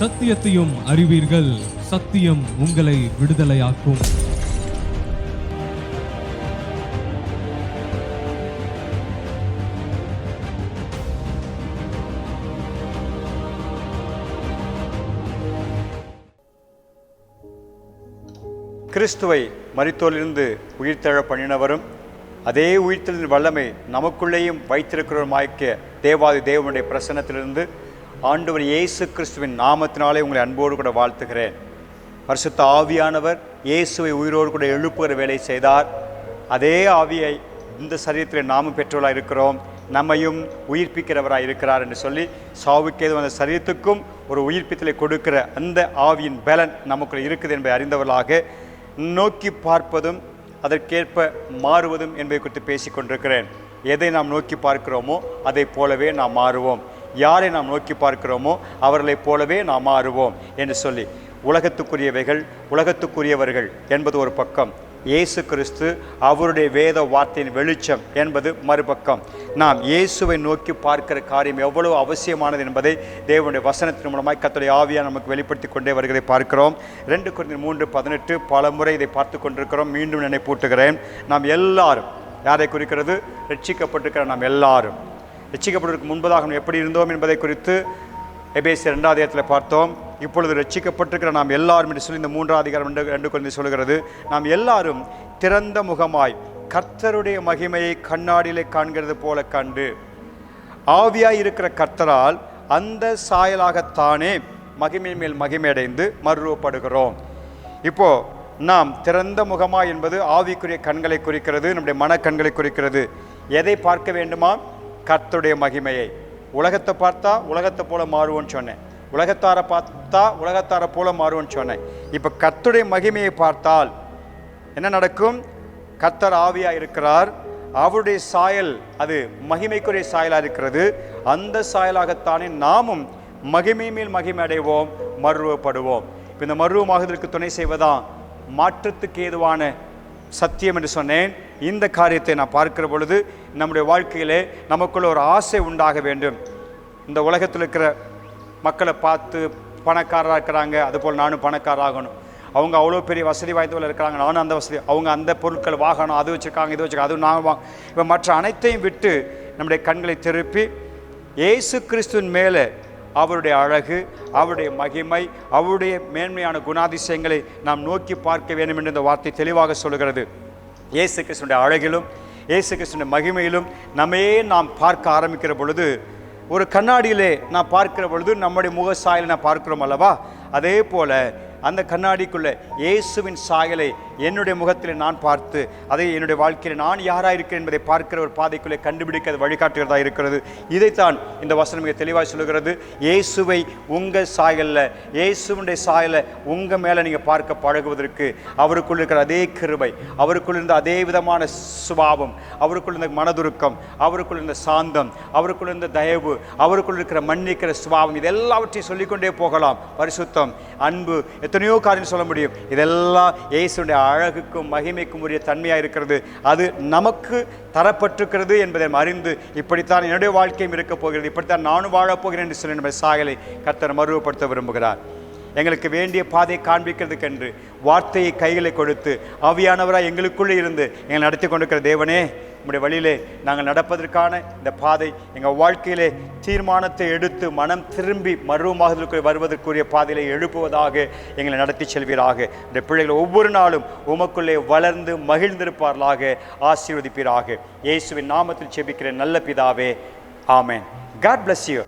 சத்தியத்தையும் அறிவீர்கள். சத்தியம் உங்களை விடுதலையாக்கும். கிறிஸ்துவை மறித்தோலிருந்து உயிர்த்தெழ பண்ணினவரும் அதே உயிர்த்தெழுந்த வல்லமை நமக்குள்ளேயும் வைத்திருக்கிறவருமாய்க்க தேவாதி தேவனுடைய பிரசன்னத்திலிருந்து ஆண்டவர் இயேசு கிறிஸ்துவின் நாமத்தினாலே உங்களை அன்போடு கூட வாழ்த்துகிறேன். பரிசுத்த ஆவியானவர் இயேசுவை உயிரோடு கூட எழுப்புகிற வேலை செய்தார். அதே ஆவியை இந்த சரீரத்தில் நாமும் பெற்றோர்களாக இருக்கிறோம். நம்மையும் உயிர்ப்பிக்கிறவராக இருக்கிறார் என்று சொல்லி சாவுக்கேது அந்த சரீரத்துக்கும் ஒரு உயிர்ப்பித்தலை கொடுக்கிற அந்த ஆவியின் பலன் நமக்குள் இருக்குது என்பதை அறிந்தவர்களாக நோக்கி பார்ப்பதும் அதற்கேற்ப மாறுவதும் என்பதை குறித்து பேசிக்கொண்டிருக்கிறேன். எதை நாம் நோக்கி பார்க்கிறோமோ அதை போலவே நாம் மாறுவோம். யாரை நாம் நோக்கி பார்க்கிறோமோ அவர்களைப் போலவே நாம் மாறுவோம் என்று சொல்லி உலகத்துக்குரியவைகள் உலகத்துக்குரியவர்கள் என்பது ஒரு பக்கம். இயேசு கிறிஸ்து அவருடைய வேத வார்த்தையின் வெளிச்சம் என்பது மறுபக்கம். நாம் இயேசுவை நோக்கி பார்க்கிற காரியம் எவ்வளவு அவசியமானது என்பதை தேவனுடைய வசனத்தின் மூலமாக கத்துடைய ஆவியாக நமக்கு வெளிப்படுத்தி கொண்டே வருகிறதை பார்க்கிறோம். ரெண்டு குறைந்த மூன்று பதினெட்டு பல முறை இதை பார்த்து கொண்டிருக்கிறோம். மீண்டும் நினைப்பூட்டுகிறேன். நாம் எல்லாரும் யாரை குறிக்கிறது? ரட்சிக்கப்பட்டிருக்கிற நாம் எல்லாரும். ரட்சிக்கப்படுவதற்கு முன்பதாக நாம் எப்படி இருந்தோம் என்பதை குறித்து எபேசி ரெண்டாவது இடத்துல பார்த்தோம். இப்பொழுது ரட்சிக்கப்பட்டிருக்கிற நாம் எல்லாரும் என்று சொல்லி இந்த மூன்றாவது அதிகாரம் ரெண்டு ரெண்டு குழந்தை சொல்கிறது. நாம் எல்லாரும் திறந்த முகமாய் கர்த்தருடைய மகிமையை கண்ணாடியிலே காண்கிறது போல கண்டு ஆவியாய் இருக்கிற கர்த்தரால் அந்த சாயலாகத்தானே மகிமை மேல் மகிமையடைந்து மறுரூபப்படுகிறோம். இப்போ நாம் திறந்த முகமா என்பது ஆவிக்குரிய கண்களை குறிக்கிறது நம்முடைய மனக்கண்களை குறிக்கிறது. எதை பார்க்க வேண்டுமா? கர்த்தருடைய மகிமையை. உலகத்தை பார்த்தா உலகத்தை போல மாறுவோன்னு சொன்னேன். உலகத்தாரை பார்த்தா உலகத்தாரை போல மாறுவோன்னு சொன்னேன். இப்போ கர்த்தருடைய மகிமையை பார்த்தால் என்ன நடக்கும்? கர்த்தர் ஆவியாக இருக்கிறார். அவருடைய சாயல் அது மகிமைக்குரிய சாயலாக இருக்கிறது. அந்த சாயலாகத்தானே நாமும் மகிமை மேல் மகிமை அடைவோம் மருவப்படுவோம் இப்போ இந்த மருவமாகுதலுக்கு துணை செய்வதான் மாற்றத்துக்கு ஏதுவான சத்தியம் என்று சொன்னேன். இந்த காரியத்தை நான் பார்க்கிற பொழுது நம்முடைய வாழ்க்கையிலே நமக்குள்ள ஒரு ஆசை உண்டாக வேண்டும். இந்த உலகத்தில் இருக்கிற மக்களை பார்த்து பணக்காரராக இருக்கிறாங்க. அதுபோல் நானும் பணக்காரராகணும் அவங்க அவ்வளோ பெரிய வசதி வாய்ந்தவர்கள் இருக்கிறாங்க. நானும் அந்த வசதி. அவங்க அந்த பொருட்கள் வாகனம் அது வச்சுருக்காங்க இது வச்சுருக்காங்க அதுவும் நான் வா இப்போ மற்ற அனைத்தையும் விட்டு நம்முடைய கண்களை திருப்பி ஏசு கிறிஸ்துவின் மேலே அவருடைய அழகு அவருடைய மகிமை அவருடைய மேன்மையான குணாதிசயங்களை நாம் நோக்கி பார்க்க வேண்டும் என்று இந்த வார்த்தை தெளிவாக சொல்கிறது இயேசு கிருஷ்ணனுடைய அழகிலும் இயேசு கிருஷ்ணனுடைய மகிமையிலும் நம்மையே நாம் பார்க்க ஆரம்பிக்கிற பொழுது ஒரு கண்ணாடியிலே நான் பார்க்கிற பொழுது நம்முடைய முகசாயில் நான் பார்க்கிறோம் அல்லவா? அதே போல் அந்த கண்ணாடிக்குள்ளே இயேசுவின் சாயலை என்னுடைய முகத்தில் நான் பார்த்து அதை என்னுடைய வாழ்க்கையில் நான் யாராக இருக்கிறேன் என்பதை பார்க்கிற ஒரு பாதைக்குள்ளே கண்டுபிடிக்க அது வழிகாட்டுகிறதா இருக்கிறது. இதைத்தான் இந்த வசனம் மிக தெளிவாக சொல்லுகிறது. இயேசுவை உங்கள் சாயலில் இயேசுவனுடைய சாயலை உங்கள் மேலே நீங்கள் பார்க்க பழகுவதற்கு அவருக்குள் இருக்கிற அதே கிருபை அவருக்குள் இருந்த அதே விதமான சுபாவம் அவருக்குள் இருந்த மனதுருக்கம் அவருக்குள் இருந்த சாந்தம் அவருக்குள் இருந்த தயவு அவருக்குள் இருக்கிற மன்னிக்கிற சுபாவம் இதெல்லாவற்றையும் சொல்லிக்கொண்டே போகலாம். பரிசுத்தம் அன்பு எத்தனையோ காரியம் சொல்ல முடியும். இதெல்லாம் இயேசுடைய அழகுக்கும் மகிமைக்கும் உரிய தன்மையாக இருக்கிறது. அது நமக்கு தரப்பட்டிருக்கிறது என்பதை அறிந்து இப்படித்தான் என்னுடைய வாழ்க்கையும் இருக்கப் போகிறது. இப்படித்தான் நானும் வாழப் போகிறேன் என்று சொல்லி நம்ம சாகலை கர்த்தர் மருவப்படுத்த விரும்புகிறார். எங்களுக்கு வேண்டிய பாதையை காண்பிக்கிறதுக்கென்று வார்த்தையை கைகளை கொடுத்து ஆவியானவராக எங்களுக்குள்ளே இருந்து எங்களை நடத்தி கொண்டிருக்கிற தேவனே உங்களுடைய வழியிலே நாங்கள் நடப்பதற்கான இந்த பாதை எங்கள் வாழ்க்கையிலே தீர்மானத்தை எடுத்து மனம் திரும்பி மருவமாக வருவதற்குரிய பாதையிலே எழுப்புவதாக எங்களை நடத்தி செல்வீராக. இந்த பிள்ளைகள் ஒவ்வொரு நாளும் உமக்குள்ளே வளர்ந்து மகிழ்ந்திருப்பார்களாக ஆசீர்வதிப்பீராக. இயேசுவின் நாமத்தில் செபிக்கிற நல்ல பிதாவே ஆமேன். God bless you